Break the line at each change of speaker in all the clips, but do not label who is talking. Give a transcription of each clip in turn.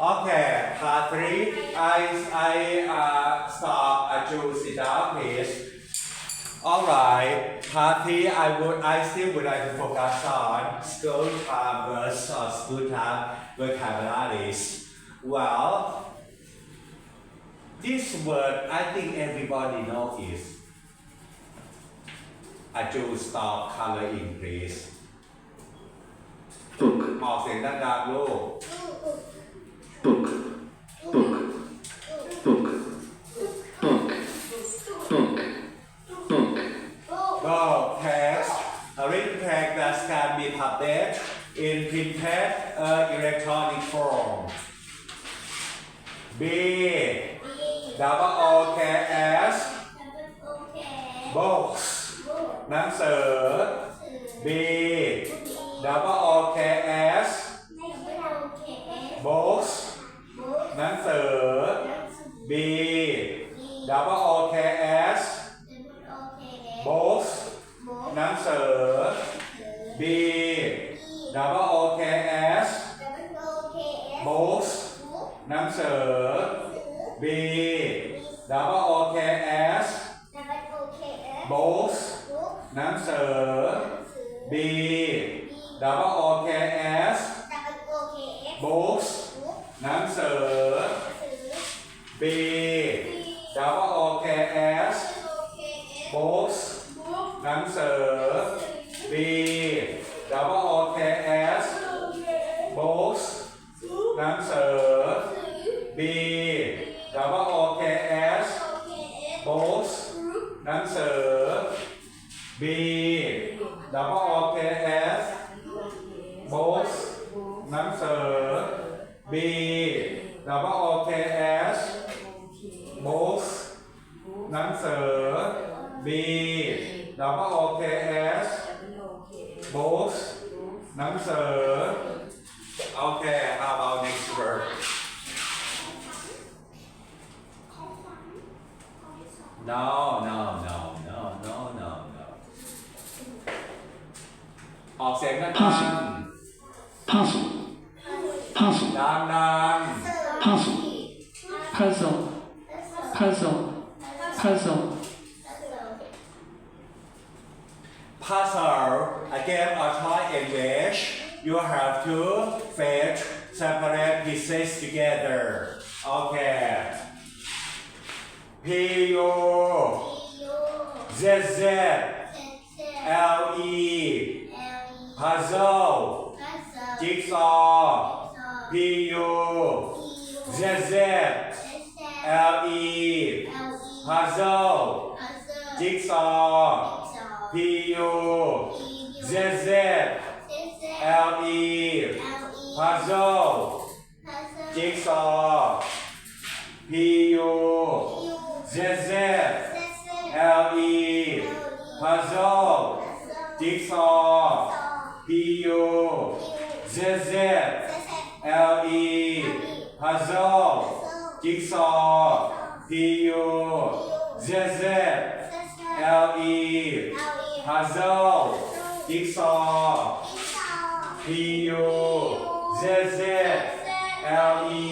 Okay, part three. I I uh, stop. Uh, Jules, sit down, please. All right. Part three. I would. I still would like to focus on school time versus or school time vocabularies. Well, this word I think everybody knows is. Uh, Jules, stop coloring, please.
book,
ออกเสียงดังๆลูก
book, book, book, book, book, book,
Go text a written text that can be published in printed or electronic form. B double O K S books หนังสือ B double O K S หนังสือ B double O K S books หนังสือ B double O K S books หนังสือ B double O K S books หนังสือ B double O K S books หนังสือ B double O K S books หนังสือ You have to fetch separate pieces together. Okay. P U Z Z L E. Puzzle. Jigsaw. P U Z Z L E. Puzzle. Jigsaw. P U Z Z L E. Puzzle. Jigsaw. P U. Z Z. L E. Puzzle. Jigsaw. P U. Z Z. L E. Puzzle. Jigsaw. P U. Z Z. L E. Puzzle. Jigsaw P U Z Z L E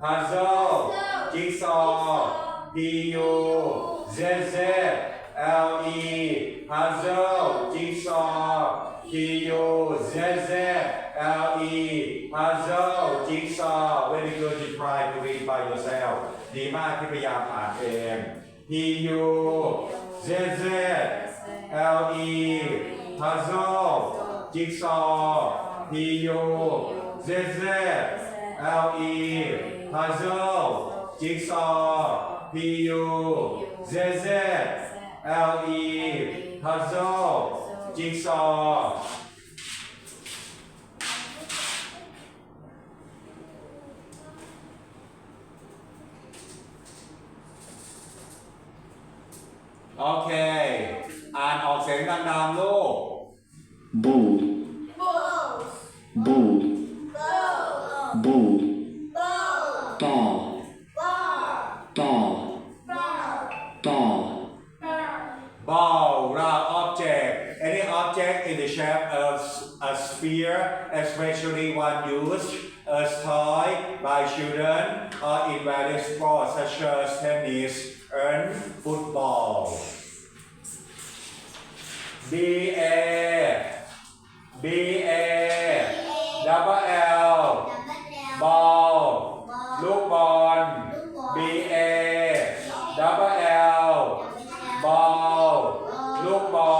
puzzle jigsaw P U Z Z L E puzzle jigsaw P U Z Z L E puzzle jigsaw very good to try to read by yourself ดีมากที่พยายามอ่านเอง P U Z Z L E puzzle จิกซอพียูเซเซเอลีพาเซลจิกซอพียูเซเซเอลีพาเซลจิกซอโอเค อ่านออกเสียงดังๆลูก บู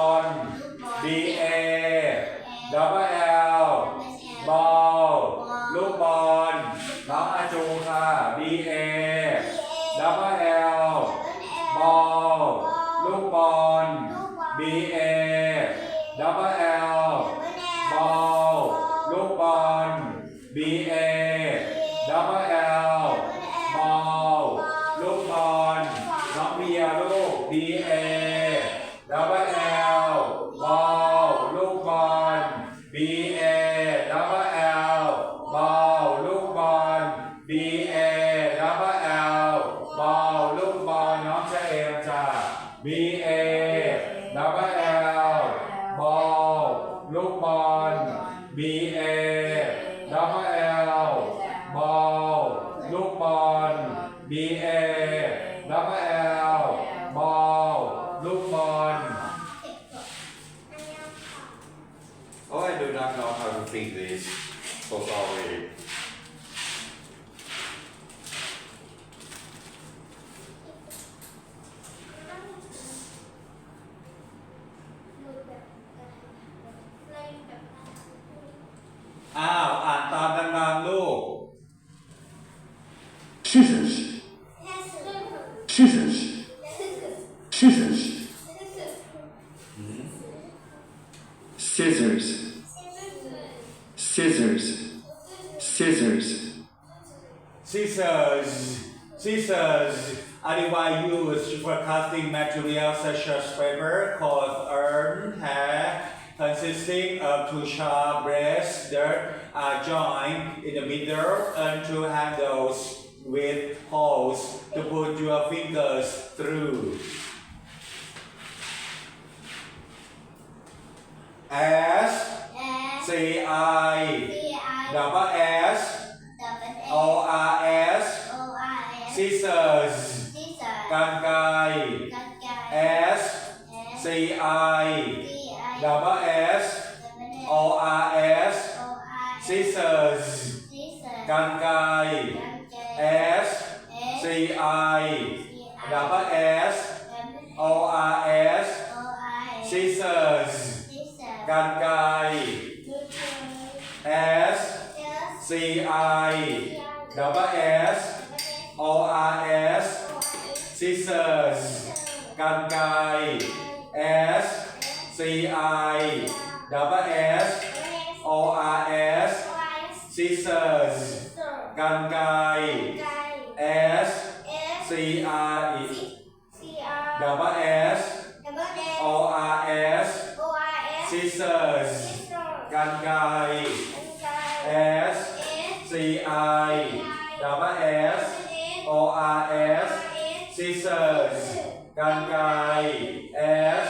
บอล B A double L bn short braids that are joined in the middle and two handles with holes to put your fingers through. S C I. double S, double S. O R S, o -R -S. Scissors, scissors. Gangkai, S, S. C I, C I. Double S. O R S scissors กันไกร S C I double S O R S scissors กันไกร S C I double S O R S scissors กันไกร S C I double S O R S scissors กันไกร S C I double S O R S scissors กันไกร S C I double S O R S scissors กันไกร S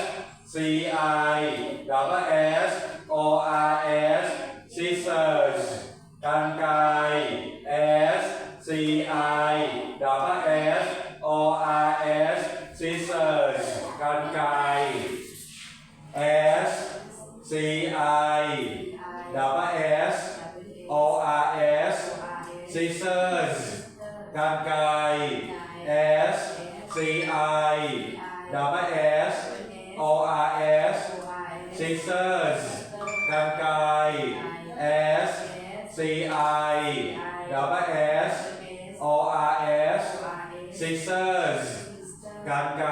C I, double S, O R S, scissors. Can I S, C I, double S, O R S, scissors. Can I S, C I, double S, O R S, scissors. Can I S, C I, double S. scissors กันไกร S C I double S O R S scissors กันไกร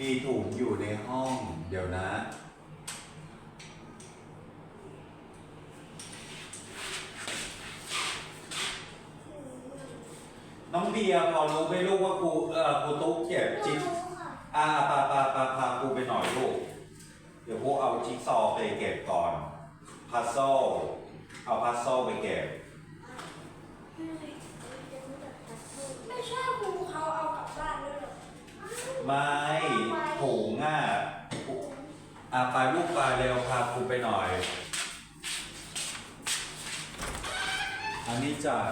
มีถุงอยู่ในห้อง เดี๋ยวนะ น้องเบียร์พอรู้ไหมลูกว่ากูเอ่อกูตุ๊กเก็บจิ๊กอ่าปาปาปาพากูไปหน่อยลูก เดี๋ยวพวกเอาจิ๊กซอไปเก็บก่อนพัซโซเอาพัซโซไปเก็บ
ไม่ใช่กูเขาเอากลับบ้านด้วยหรอ
มา อาไปลูกไปเร็วพาครูไปหน่อย อันนี้จา
ก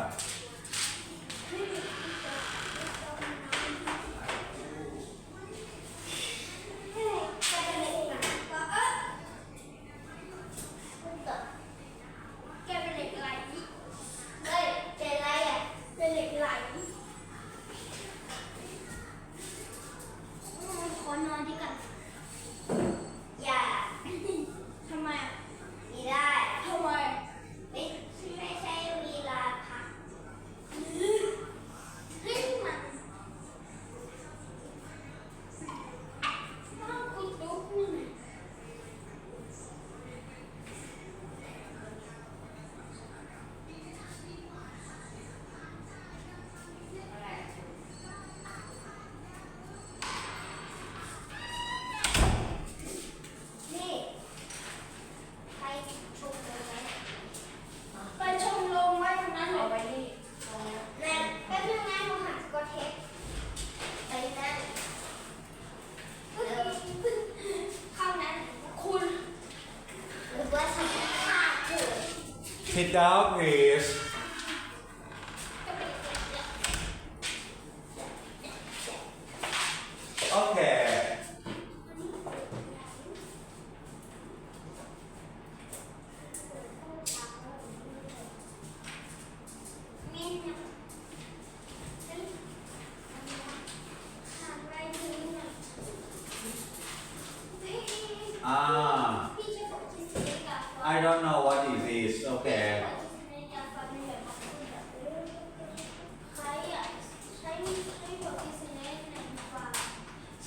in is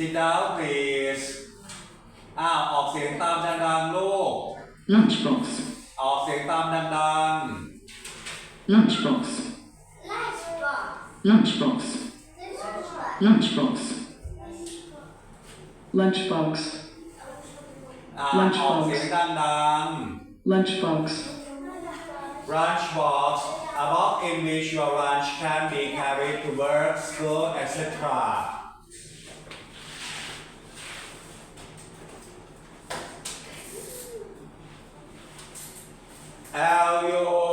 Sit down please อ้าวออกเสียงตามดังๆลูก
lunchbox.
ออกเสียงตามดัง
lunchbox. Lunchbox. Lunchbox. Lunchbox.
ๆอ่านออกเสียงดัง
lunchbox.
ๆ lunch box about in which your lunch can be carried to work school etc How your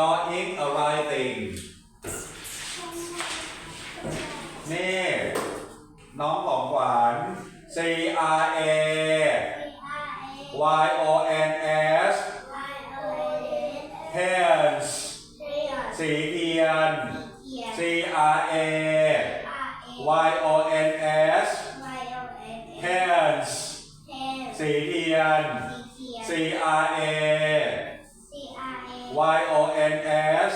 drawing or writing นี่ น้องของขวัญ C R A Y O N S Pens สีเทียน C R A Y O N S Pens สีเทียน C R A Y O N S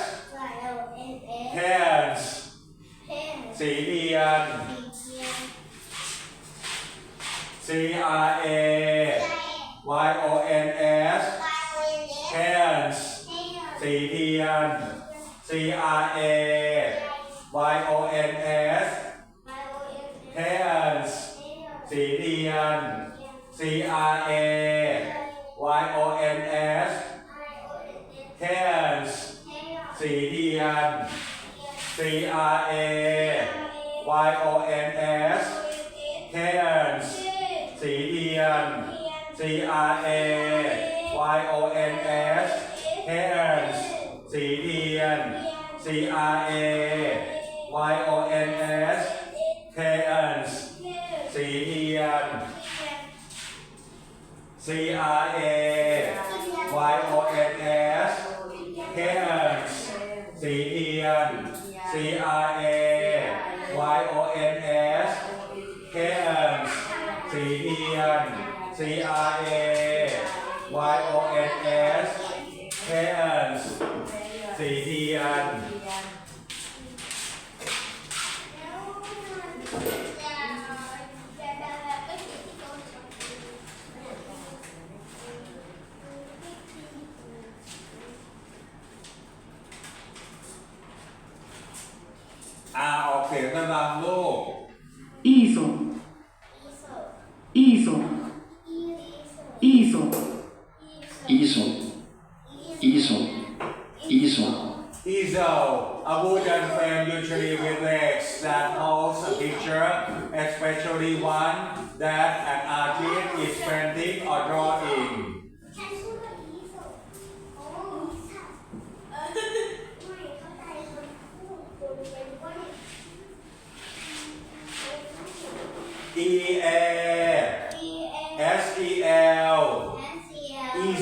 Pens สีเทียน C R A Y O N S Pens สีเทียน C R A Y O N S Pens สีเทียน C R A Y O N S Pens สีเทียน C R A Y O N S Pens สีเทียน C R A Y O N S Pens สีเทียน C R A Y O N S Pens สีเทียน C R A Y O N S Karen C E N C R A Y O N S Karen C E N C R A Y O N S
Karen C
E
N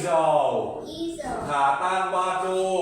Easel
อีโซ
ขาตั้งวาดรูป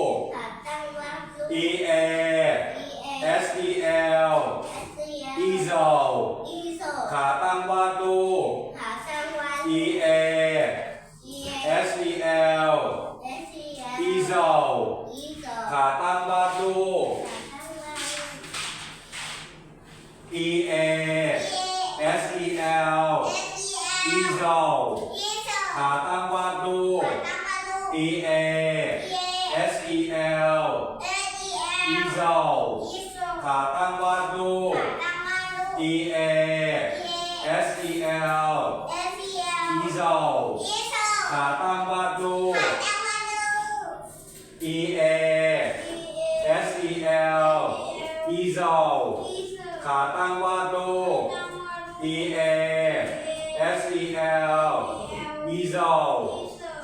Easel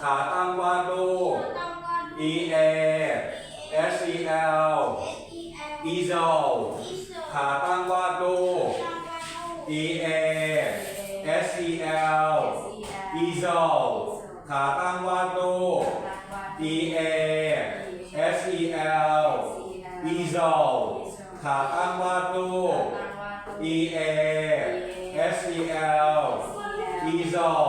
ขาตั้งวาดรูป E A S E L Easel ขาตั้งวาดรูป E A S E L Easel ขาตั้งวาดรูป E A S E L Easel ขาตั้งวาดรูป E A S E L Easel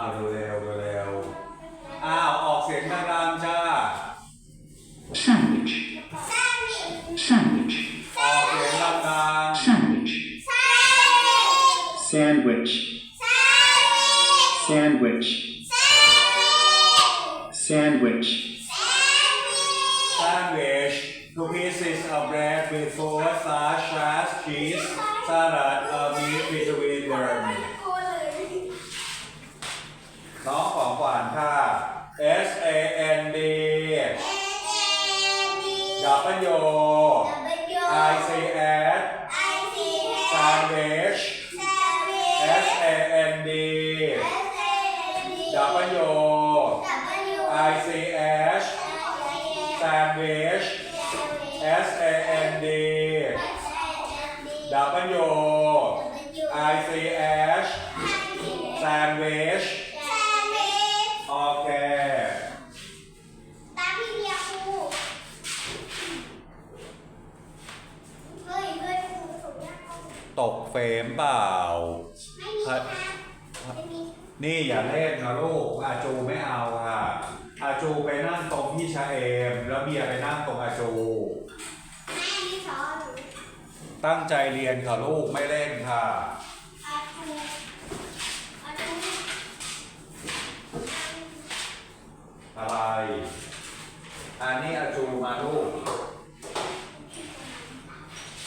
al W I C H sandwich S A N D W I C H sandwich โอเค
ตกเฟ
รมเปล่า นี่อย่าเล่นนะลูกอาจูไม่เอาค่ะอาจูไปนั่งตรงพี่ชาเอม แล้วเบียร์ไปนั่งตรงอาจู
แม่สอน
ตั้งใจเรียนค่ะลูกไม่เล่นค่ะ
อาทูอาทู
อะไร อันนี้อาจูมาลูก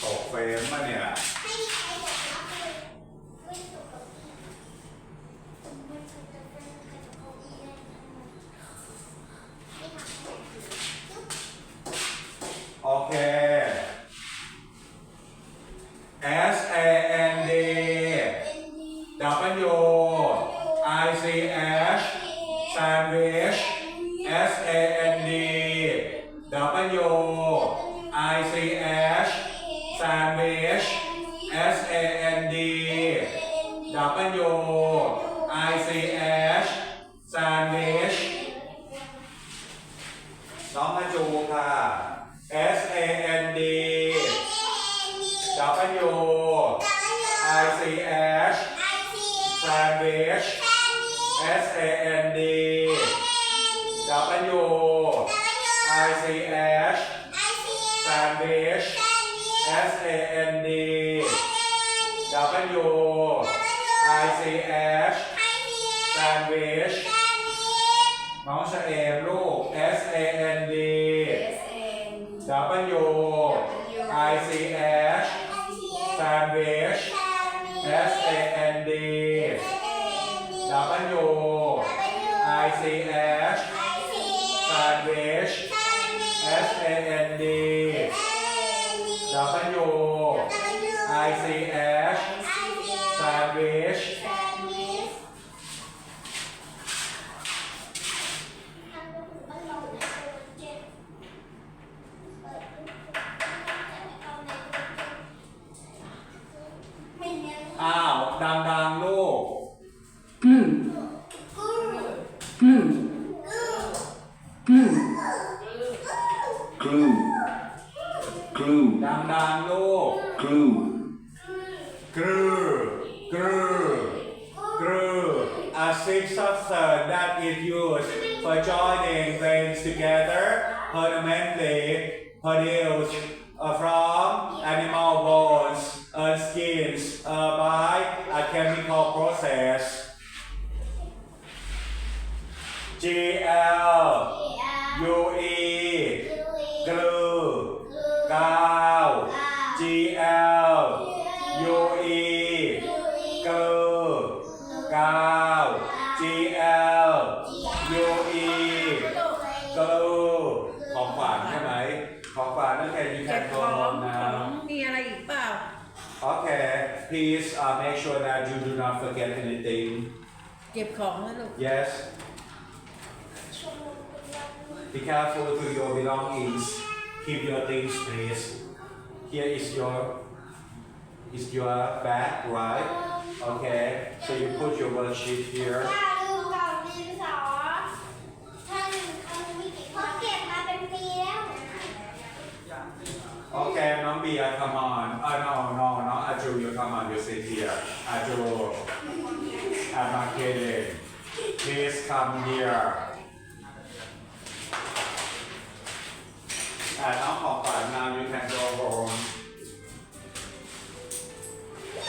ตกเฟรมมาเนี่ย W I C S sandwich S A N D W I C S sandwich น้องชะเอมลูก S A N D W I C S sandwich S A N D W I C S sandwich S A N D W I C S sandwich อ้าว ดัง ของขวัญนั่นแค่ยูแค
เก็
น
บ
โก
ของ
ล
ของ
นะ
มีอะไรอีกเปล่า
Okay please uh, make sure that you do not forget anything
เก็บของนะลูก
yes be careful to your belongings keep your things please here is your is your bag right okay so you put your worksheet here
อย่า
Please come here. อ่าน้องของขวัญ now you can go home.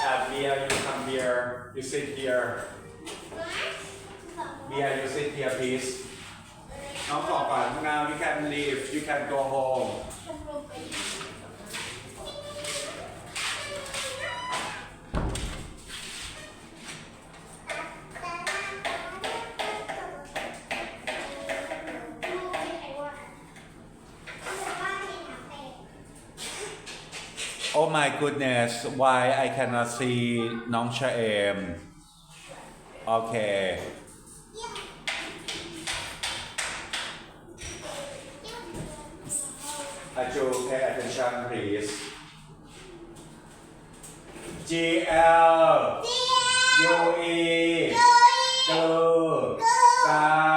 And Mia, you come here. You sit here. Mia, you sit here please. น้องของขวัญ now you can leave. You can go home. goodness, why I cannot see Nong Chaem? Okay. Aju, pay attention, please. G L U E Go. Go.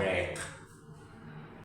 break.